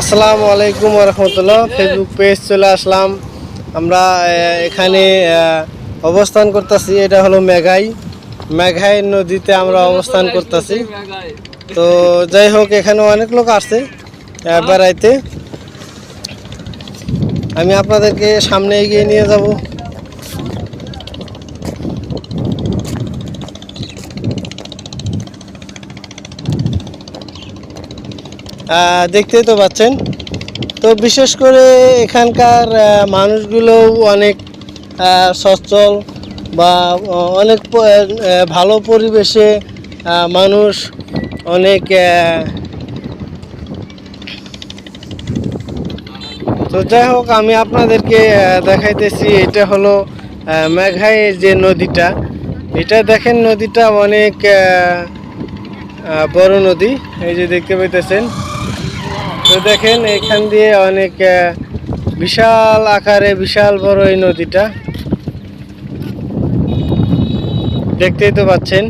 আসসালামু আলাইকুম রহমতুল্লাহ। Facebook page চলে আসলাম। আমরা এখানে অবস্থান করতেছি। এটা হলো মেঘাই। মেঘাই নদীতে আমরা অবস্থান করতেছি। তো যাই হোক এখানে অনেক লোক আসছে বেড়াইতে। আমি আপনাদেরকে সামনে এগিয়ে নিয়ে যাব। দেখতেই তো পাচ্ছেন। তো বিশেষ করে এখানকার মানুষগুলোও অনেক সচ্ছল বা অনেক ভালো পরিবেশে মানুষ অনেক তো যাই হোক, আমি আপনাদেরকে দেখাইতেছি। এটা হলো মেঘাই যে নদীটা। এটা দেখেন নদীটা অনেক বড় নদী। এই যে দেখতে পাইতেছেন। তো দেখেন, এখান দিয়ে অনেক বিশাল আকারে বিশাল বড় এই নদীটা। দেখতেই তো পাচ্ছেন।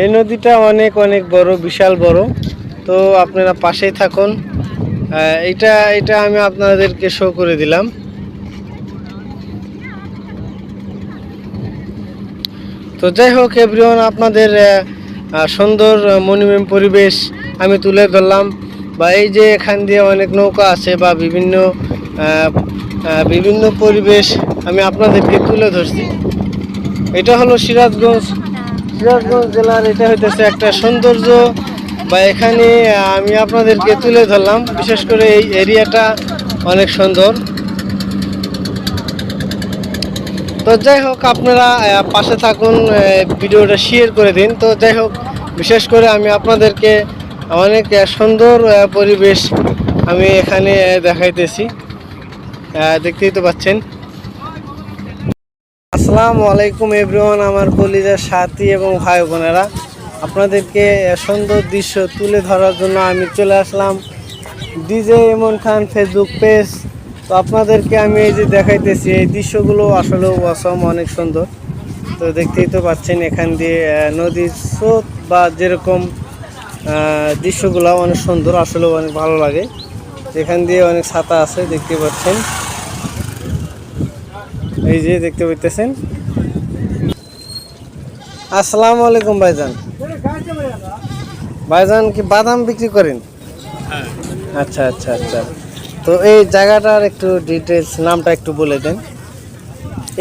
এই নদীটা অনেক অনেক বড়, বিশাল বড়। তো আপনারা পাশেই থাকুন। এটা এটা আমি আপনাদেরকে শো করে দিলাম। তো যাই হোক এভরিওয়ান আপনাদের সুন্দর মনিমেম পরিবেশ আমি তুলে ধরলাম বা এই যে এখান দিয়ে অনেক নৌকা আছে বা বিভিন্ন বিভিন্ন পরিবেশ আমি আপনাদেরকে তুলে ধরছি। এটা হলো সিরাজগঞ্জ। সিরাজগঞ্জ জেলার এটা হইতেছে একটা সৌন্দর্য বা এখানে আমি আপনাদেরকে তুলে ধরলাম। বিশেষ করে এই এরিয়াটা অনেক সুন্দর। তো যাই হোক, আপনারা পাশে থাকুন ভিডিওটা শেয়ার করে দিন। তো যাই হোক, বিশেষ করে আমি আপনাদেরকে অনেক সুন্দর পরিবেশ আমি এখানে দেখাইতেছি। দেখতেই তো পাচ্ছেন। আসসালামু আলাইকুম এভরিওয়ান, আমার কলিজার সাথী এবং ভাই বোনেরা। আপনাদেরকে সুন্দর দৃশ্য তুলে ধরার জন্য আমি চলে আসলাম DJ Emon Khan Facebook page তো আপনাদেরকে আমি এই যে দেখাইতেছি, এই দৃশ্যগুলো আসলেও অসম অনেক সুন্দর। তো দেখতেই তো পাচ্ছেন এখান দিয়ে নদীর স্রোত বা যেরকম দৃশ্যগুলো অনেক সুন্দর আসলেও অনেক ভালো লাগে। এখান দিয়ে অনেক ছাতা আছে দেখতে পাচ্ছেন। এই যে দেখতে পাইতেছেন। আসসালামু আলাইকুম ভাইজান। ভাইজান কি বাদাম বিক্রি করেন? আচ্ছা আচ্ছা আচ্ছা। তো এই জায়গাটার একটু ডিটেলস নামটা একটু বলে দেন।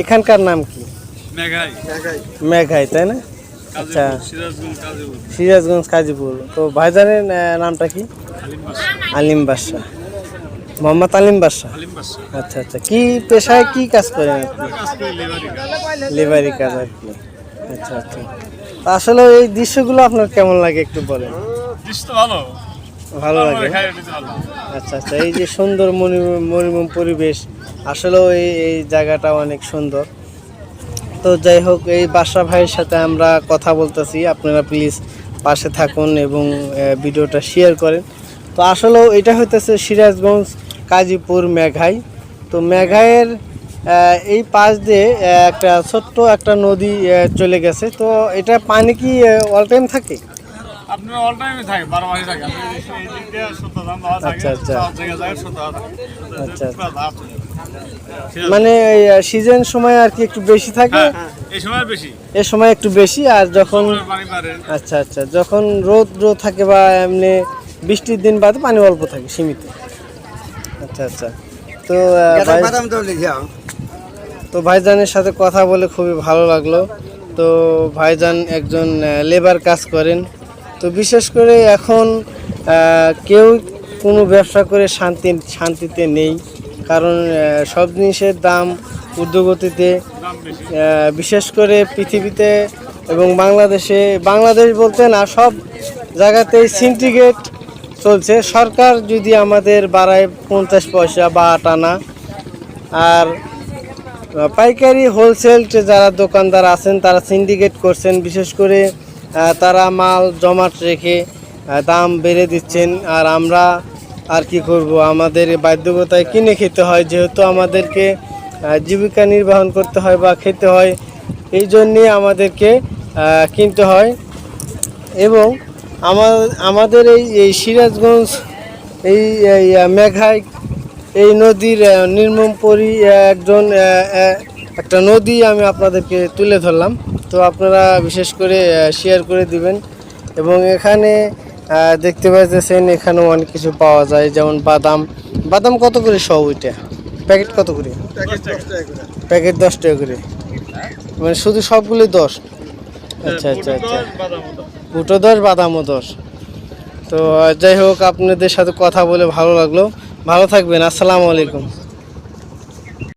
এখানকার নাম কি? মেঘাই। মেঘাই তাই না? আচ্ছা। সিরাজগঞ্জ কাজীপুর। তো ভাইজানের নামটা কি? আলিম বাদশাহ। মোহাম্মদ আলিম বাদশাহ? আচ্ছা আচ্ছা। কি পেশায় কি কাজ করেন আপনি? লেবারি কাজ। আর কি। আচ্ছা আচ্ছা। আসলে এই দৃশ্যগুলো আপনার কেমন লাগে একটু বলেন? দৃশ্য ভালো। ভালো লাগে আচ্ছা আচ্ছা। এই যে সুন্দর মনোরম পরিবেশ আসলেও এই এই জায়গাটা অনেক সুন্দর। তো যাই হোক এই বাসা ভাইয়ের সাথে আমরা কথা বলতেছি। আপনারা প্লিজ পাশে থাকুন এবং ভিডিওটা শেয়ার করেন। তো আসলেও এটা হইতেছে সিরাজগঞ্জ কাজীপুর মেঘাই। তো মেঘাইয়ের এই পাশ দিয়ে একটা ছোট্ট একটা নদী চলে গেছে। তো এটা পানি কি অল টাইম থাকে? আচ্ছা, আচ্ছা। সত্তর দাম থাকে আচ্ছা, মানে সিজন সময় আর কি একটু বেশি থাকে? হ্যাঁ, এই সময় বেশি। এ সময় একটু বেশি আর যখন আচ্ছা আচ্ছা যখন রোদ রোদ থাকে বা এমনি বৃষ্টির দিন বাদে পানি অল্প থাকে সীমিত। আচ্ছা আচ্ছা তো তো ভাইজানের সাথে কথা বলে খুবই ভালো লাগল। তো ভাইজান একজন লেবার কাজ করেন। তো বিশেষ করে এখন কেউ কোনো ব্যবসা করে শান্তি শান্তিতে নেই। কারণ সব জিনিসের দাম ঊর্ধ্বগতিতে বিশেষ করে পৃথিবীতে এবং বাংলাদেশে, বাংলাদেশ বলতে না, সব জায়গাতেই সিন্ডিকেট চলছে। সরকার যদি আমাদের বাড়ায় পঞ্চাশ পয়সা বা আট আনা, আর পাইকারি হোলসেল যারা দোকানদার আছেন, তারা সিন্ডিকেট করছেন। বিশেষ করে তারা মাল জমাট রেখে দাম বেড়ে দিচ্ছেন। আর আমরা আর কি করব? আমাদের বাধ্যকতায় কিনে খেতে হয়, যেহেতু আমাদেরকে জীবিকা নির্বাহন করতে হয় বা খেতে হয়, এই জন্যে আমাদেরকে কিনতে হয়। এবং আমাদের এই এই সিরাজগঞ্জ, এই মেঘাই, এই নদীর নির্মম পরি একজন একটা নদী আমি আপনাদেরকে তুলে ধরলাম। তো আপনারা বিশেষ করে শেয়ার করে দিবেন। এবং এখানে দেখতে পাচ্ছেন এখানেও অনেক কিছু পাওয়া যায়, যেমন বাদাম। বাদাম কত করে সব ওইটা? প্যাকেট কত করে? প্যাকেট দশ টাকা করে। মানে শুধু সবগুলোই দশ? আচ্ছা আচ্ছা আচ্ছা। বুটো দশ, বাদামও দশ। তো যাই হোক, আপনাদের সাথে কথা বলে ভালো লাগল। ভালো থাকবেন, আসসালামু আলাইকুম।